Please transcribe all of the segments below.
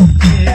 Yeah.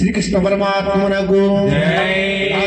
Srikrishna పరమాత్మనకు Jai.